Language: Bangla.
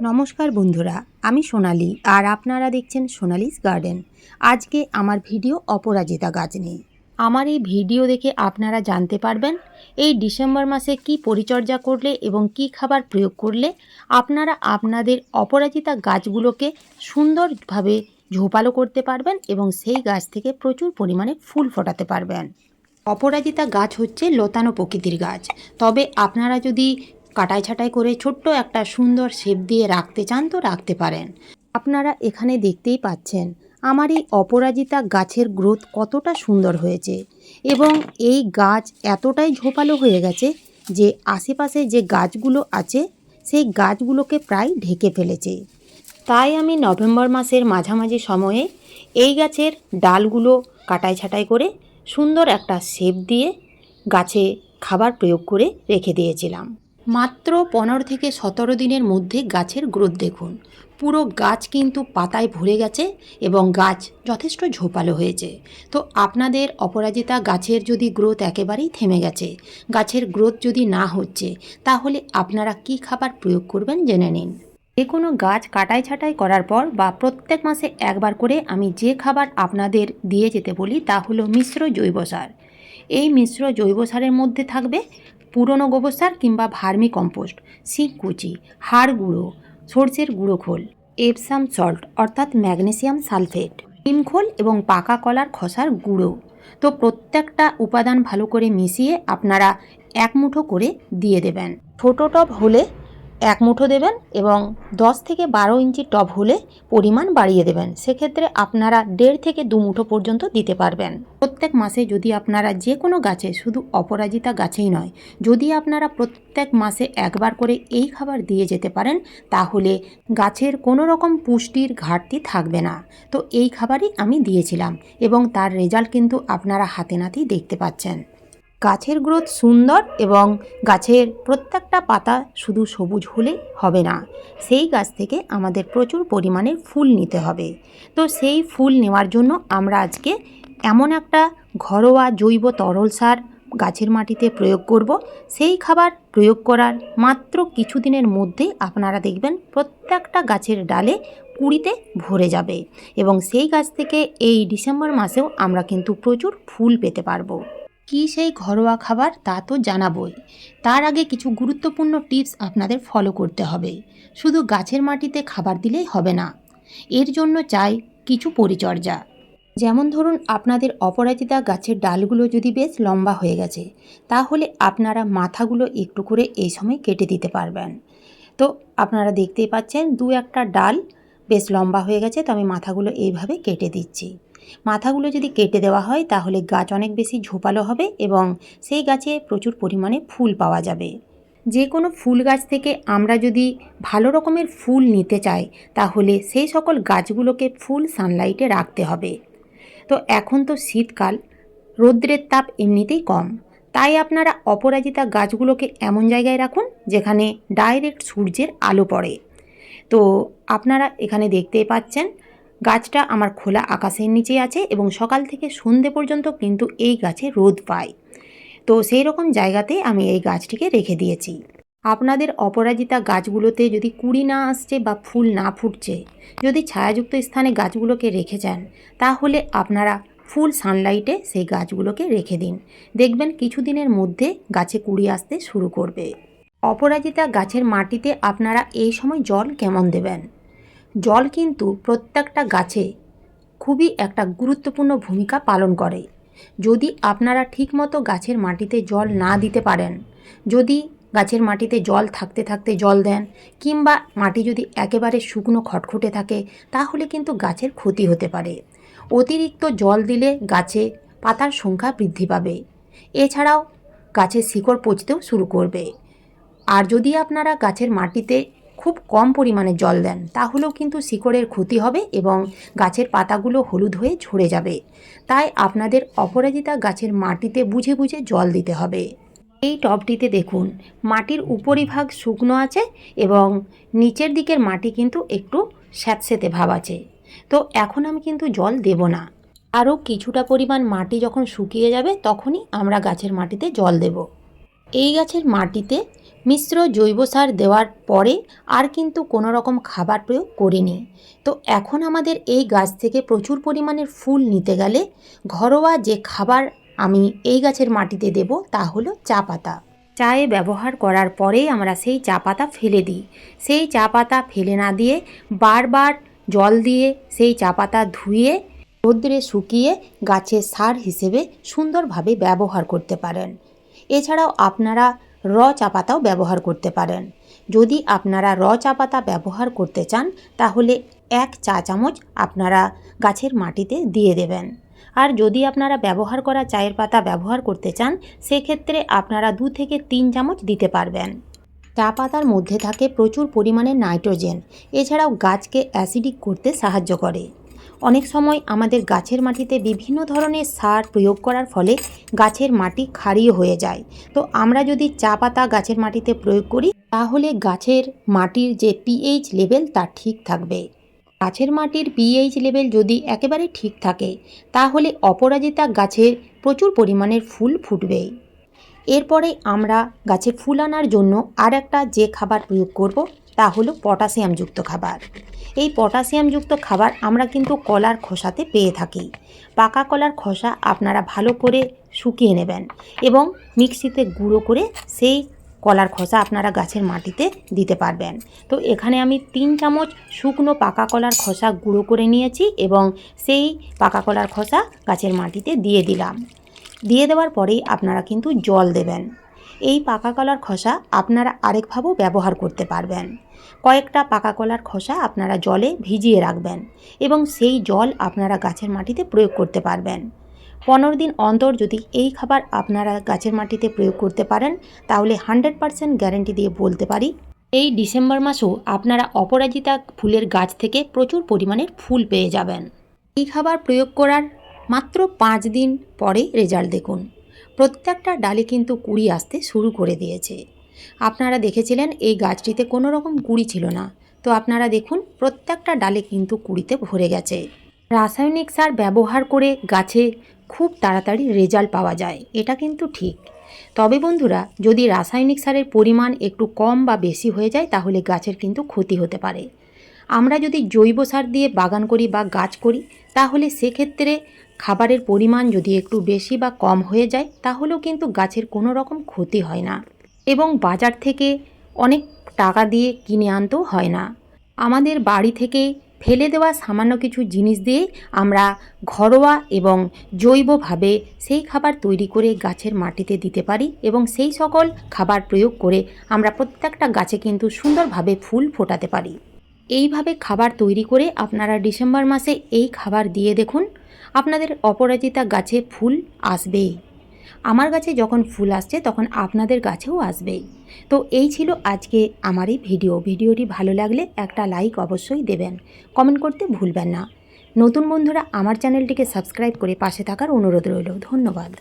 নমস্কার বন্ধুরা, আমি সোনালি আর আপনারা দেখছেন সোনালিস গার্ডেন। আজকে আমার ভিডিও অপরাজিতা গাছ নিয়ে। আমার এই ভিডিও দেখে আপনারা জানতে পারবেন, এই ডিসেম্বর মাসে কি পরিচর্যা করলে এবং কি খাবার প্রয়োগ করলে আপনারা আপনাদের অপরাজিতা গাছগুলোকে সুন্দরভাবে ঝোপালো করতে পারবেন এবং সেই গাছ থেকে প্রচুর পরিমাণে ফুল ফোটাতে পারবেন। অপরাজিতা গাছ হচ্ছে লতানো প্রকৃতির গাছ। তবে আপনারা যদি কাটাই ছাটাই করে ছোট্ট একটা সুন্দর শেপ দিয়ে রাখতে চান তো রাখতে পারেন। আপনারা এখানে দেখতেই পাচ্ছেন, আমার এই অপরাজিতা গাছের গ্রোথ কতটা সুন্দর হয়েছে এবং এই গাছ এতটাই ঝোপালো হয়ে গেছে যে আশেপাশে যে গাছগুলো আছে, সেই গাছগুলোকে প্রায় ঢেকে ফেলেছে। তাই আমি নভেম্বর মাসের মাঝামাঝি সময়ে এই গাছের ডালগুলো কাটাই ছাটাই করে সুন্দর একটা শেপ দিয়ে গাছে খাবার প্রয়োগ করে রেখে দিয়েছিলাম। মাত্র পনেরো থেকে সতেরো দিনের মধ্যে গাছের গ্রোথ দেখুন। পুরো গাছ কিন্তু পাতায় ভরে গেছে এবং গাছ যথেষ্ট ঝোপালো হয়েছে। তো আপনাদের অপরাজিতা গাছের যদি গ্রোথ একেবারেই থেমে গেছে, গাছের গ্রোথ যদি না হচ্ছে, তাহলে আপনারা কি খাবার প্রয়োগ করবেন জেনে নিন। যে কোনো গাছ কাটাই ছাটাই করার পর বা প্রত্যেক মাসে একবার করে আমি যে খাবার আপনাদের দিয়ে যেতে বলি তা হলো মিশ্র জৈব সার। এই মিশ্র জৈব সারের মধ্যে থাকবে পুরনো গোবর সার কিংবা ভার্মি কম্পোস্ট শিংকুচি হাড় গুঁড়ো, সর্ষের গুঁড়ো খোল, এপসাম সল্ট অর্থাৎ ম্যাগনেসিয়াম সালফেট নিমখোল এবং পাকা কলার খসার গুঁড়ো। তো প্রত্যেকটা উপাদান ভালো করে মিশিয়ে আপনারা এক মুঠো করে দিয়ে দেবেন। ছোটো টব হলে এক মুঠো দেবেন এবং দশ থেকে বারো ইঞ্চি টব হলে পরিমাণ বাড়িয়ে দেবেন। সেক্ষেত্রে আপনারা দেড় থেকে দু মুঠো পর্যন্ত দিতে পারবেন। প্রত্যেক মাসে যদি আপনারা যে কোনো গাছে, শুধু অপরাজিতা গাছেই নয়, যদি আপনারা প্রত্যেক মাসে একবার করে এই খাবার দিয়ে যেতে পারেন, তাহলে গাছের কোনো রকম পুষ্টির ঘাটতি থাকবে না। তো এই খাবারই আমি দিয়েছিলাম এবং তার রেজাল্ট কিন্তু আপনারা হাতে নাতেই দেখতে পাচ্ছেন। গাছের গ্রোথ সুন্দর এবং গাছের প্রত্যেকটা পাতা শুধু সবুজ হলে হবে না। সেই গাছ থেকে আমাদের প্রচুর পরিমাণে ফুল নিতে হবে। তো সেই ফুল নেওয়ার জন্য আমরা আজকে এমন একটা ঘরোয়া জৈব তরল সার গাছের মাটিতে প্রয়োগ করব। সেই খাবার প্রয়োগ করার মাত্র কিছুদিনের মধ্যেই আপনারা দেখবেন প্রত্যেকটা গাছের ডালে কুড়িতে ভরে যাবে এবং সেই গাছ থেকে এই ডিসেম্বর মাসেও আমরা কিন্তু প্রচুর ফুল পেতে পারব। কী সেই ঘরোয়া খাবার তা তো জানাবই। তার আগে কিছু গুরুত্বপূর্ণ টিপস আপনাদের ফলো করতে হবে। শুধু গাছের মাটিতে খাবার দিলেই হবে না। এর জন্য চাই কিছু পরিচর্যা। যেমন ধরুন, আপনাদের অপরাজিতা গাছের ডালগুলো যদি বেশ লম্বা হয়ে গেছে, তাহলে আপনারা মাথাগুলো একটু করে এই সময় কেটে দিতে পারবেন। তো আপনারা দেখতেই পাচ্ছেন, দু একটা ডাল বেশ লম্বা হয়ে গেছে, তো আমি মাথাগুলো এইভাবে কেটে দিচ্ছি। মাথাগুলো যদি কেটে দেওয়া হয়, তাহলে গাছ অনেক বেশি ঝোপালো হবে এবং সেই গাছে প্রচুর পরিমাণে ফুল পাওয়া যাবে। যে কোনো ফুল গাছ থেকে আমরা যদি ভালো রকমের ফুল নিতে চাই, তাহলে সেই সকল গাছগুলোকে ফুল সানলাইটে রাখতে হবে। তো এখন তো শীতকাল, রৌদ্রের তাপ এমনিতেই কম। তাই আপনারা অপরাজিতা গাছগুলোকে এমন জায়গায় রাখুন, যেখানে ডাইরেক্ট সূর্যের আলো পড়ে। তো আপনারা এখানে দেখতেই পাচ্ছেন গাছটা আমার খোলা আকাশের নিচে আছে এবং সকাল থেকে সন্ধে পর্যন্ত কিন্তু এই গাছে রোদ পায়। তো সেই রকম জায়গাতে আমি এই গাছটিকে রেখে দিয়েছি। আপনাদের অপরাজিতা গাছগুলোতে যদি কুড়ি না আসছে বা ফুল না ফুটছে, যদি ছায়াযুক্ত স্থানে গাছগুলোকে রেখে যান, তাহলে আপনারা ফুল সানলাইটে সেই গাছগুলোকে রেখে দিন। দেখবেন কিছুদিনের মধ্যে গাছে কুড়ি আসতে শুরু করবে। অপরাজিতা গাছের মাটিতে আপনারা এই সময় জল কেমন দেবেন? জল কিন্তু প্রত্যেকটা গাছে খুবই একটা গুরুত্বপূর্ণ ভূমিকা পালন করে। যদি আপনারা ঠিকমতো গাছের মাটিতে জল না দিতে পারেন, যদি গাছের মাটিতে জল থাকতে থাকতে জল দেন, কিংবা মাটি যদি একেবারে শুকনো খটখটে থাকে, তাহলে কিন্তু গাছের ক্ষতি হতে পারে। অতিরিক্ত জল দিলে গাছে পাতার সংখ্যা বৃদ্ধি পাবে। এছাড়াও গাছের শিকড় পচতেও শুরু করবে। আর যদি আপনারা গাছের মাটিতে খুব কম পরিমাণে জল দেন, তাহলেও কিন্তু শিকড়ের ক্ষতি হবে এবং গাছের পাতাগুলো হলুদ হয়ে ঝরে যাবে। তাই আপনাদের অপরাজিতা গাছের মাটিতে বুঝে বুঝে জল দিতে হবে। এই টবটিতে দেখুন, মাটির উপরিভাগ শুকনো আছে এবং নিচের দিকের মাটি কিন্তু একটু স্যাঁতস্যাঁতে ভাব আছে। তো এখন আমি কিন্তু জল দেব না। আরও কিছুটা পরিমাণ মাটি যখন শুকিয়ে যাবে, তখনই আমরা গাছের মাটিতে জল দেব। এই গাছের মাটিতে মিশ্র জৈব সার দেওয়ার পরে আর কিন্তু কোনো রকম খাবার প্রয়োগ করিনি। তো এখন আমাদের এই গাছ থেকে প্রচুর পরিমাণের ফুল নিতে গেলে ঘরোয়া যে খাবার আমি এই গাছের মাটিতে দেব তা হলো চা পাতা। চায়ে ব্যবহার করার পরেই আমরা সেই চা পাতা ফেলে দিই। সেই চা পাতা ফেলে না দিয়ে বারবার জল দিয়ে সেই চা পাতা ধুয়ে রোদ্রে শুকিয়ে গাছের সার হিসেবে সুন্দরভাবে ব্যবহার করতে পারেন। এছাড়াও আপনারা র চা পাতাও ব্যবহার করতে পারেন। যদি আপনারা র চা পাতা ব্যবহার করতে চান, তাহলে এক চা চামচ আপনারা গাছের মাটিতে দিয়ে দেবেন। আর যদি আপনারা ব্যবহার করা চায়ের পাতা ব্যবহার করতে চান, সেক্ষেত্রে আপনারা দু থেকে তিন চামচ দিতে পারবেন। চা পাতার মধ্যে থাকে প্রচুর পরিমাণে নাইট্রোজেন। এছাড়াও গাছকে অ্যাসিডিক করতে সাহায্য করে। অনেক সময় আমাদের গাছের মাটিতে বিভিন্ন ধরনের সার প্রয়োগ করার ফলে গাছের মাটি ক্ষারীয় হয়ে যায়। তো আমরা যদি চা পাতা গাছের মাটিতে প্রয়োগ করি, তাহলে গাছের মাটির যে পিএইচ লেভেল তা ঠিক থাকবে। গাছের মাটির পিএইচ লেভেল যদি একেবারে ঠিক থাকে, তাহলে অপরাজিতা গাছের প্রচুর পরিমাণের ফুল ফুটবে। এরপরে আমরা গাছে ফুল আনার জন্য আর একটা যে খাবার প্রয়োগ করব তা হলো পটাশিয়ামযুক্ত খাবার। এই পটাশিয়ামযুক্ত খাবার আমরা কিন্তু কলার খোসাতে পেয়ে থাকি। পাকা কলার খোসা আপনারা ভালো করে শুকিয়ে নেবেন এবং মিক্সিতে গুঁড়ো করে সেই কলার খোসা আপনারা গাছের মাটিতে দিতে পারবেন। তো এখানে আমি তিন চামচ শুকনো পাকা কলার খোসা গুঁড়ো করে নিয়েছি এবং সেই পাকা কলার খোসা গাছের মাটিতে দিয়ে দিলাম। দিয়ে দেওয়ার পরেই আপনারা কিন্তু জল দেবেন। এই পাকা কলার খোসা আপনারা আরেকভাবেও ব্যবহার করতে পারবেন। কয়েকটা পাকা কলার খোসা আপনারা জলে ভিজিয়ে রাখবেন এবং সেই জল আপনারা গাছের মাটিতে প্রয়োগ করতে পারবেন। পনেরো দিন অন্তর যদি এই খাবার আপনারা গাছের মাটিতে প্রয়োগ করতে পারেন, তাহলে হান্ড্রেড পারসেন্ট গ্যারেন্টি দিয়ে বলতে পারি, এই ডিসেম্বর মাসেও আপনারা অপরাজিতা ফুলের গাছ থেকে প্রচুর পরিমাণের ফুল পেয়ে যাবেন। এই খাবার প্রয়োগ করার মাত্র পাঁচ দিন পরে রেজাল্ট দেখুন। প্রত্যেকটা ডালে কিন্তু কুড়ি আসতে শুরু করে দিয়েছে। আপনারা দেখেছিলেন এই গাছটিতে কোনো রকম কুড়ি ছিল না। তো আপনারা দেখুন, প্রত্যেকটা ডালে কিন্তু কুড়িতে ভরে গেছে। রাসায়নিক সার ব্যবহার করে গাছে খুব তাড়াতাড়ি রেজাল্ট পাওয়া যায়, এটা কিন্তু ঠিক। তবে বন্ধুরা, যদি রাসায়নিক সারের পরিমাণ একটু কম বা বেশি হয়ে যায়, তাহলে গাছের কিন্তু ক্ষতি হতে পারে। আমরা যদি জৈব সার দিয়ে বাগান করি বা গাছ করি, তাহলে সেক্ষেত্রে খাবারের পরিমাণ যদি একটু বেশি বা কম হয়ে যায়, তাহলেও কিন্তু গাছের কোনো রকম ক্ষতি হয় না এবং বাজার থেকে অনেক টাকা দিয়ে কিনে আনতেও হয় না। আমাদের বাড়ি থেকে ফেলে দেওয়া সামান্য কিছু জিনিস দিয়ে আমরা ঘরোয়া এবং জৈবভাবে সেই খাবার তৈরি করে গাছের মাটিতে দিতে পারি এবং সেই সকল খাবার প্রয়োগ করে আমরা প্রত্যেকটা গাছে কিন্তু সুন্দরভাবে ফুল ফোটাতে পারি। এইভাবে খাবার তৈরি করে আপনারা ডিসেম্বর মাসে এই খাবার দিয়ে দেখুন আপনাদের অপরাজিতা গাছে ফুল আসবেই আমার গাছে যখন ফুল আসছে, তখন আপনাদের গাছেও আসবেই তো এই ছিল আজকে আমার এই ভিডিও। ভিডিওটি ভালো লাগলে একটা লাইক অবশ্যই দেবেন। কমেন্ট করতে ভুলবেন না। নতুন বন্ধুরা আমার চ্যানেলটিকে সাবস্ক্রাইব করে পাশে থাকার অনুরোধ রইল। ধন্যবাদ।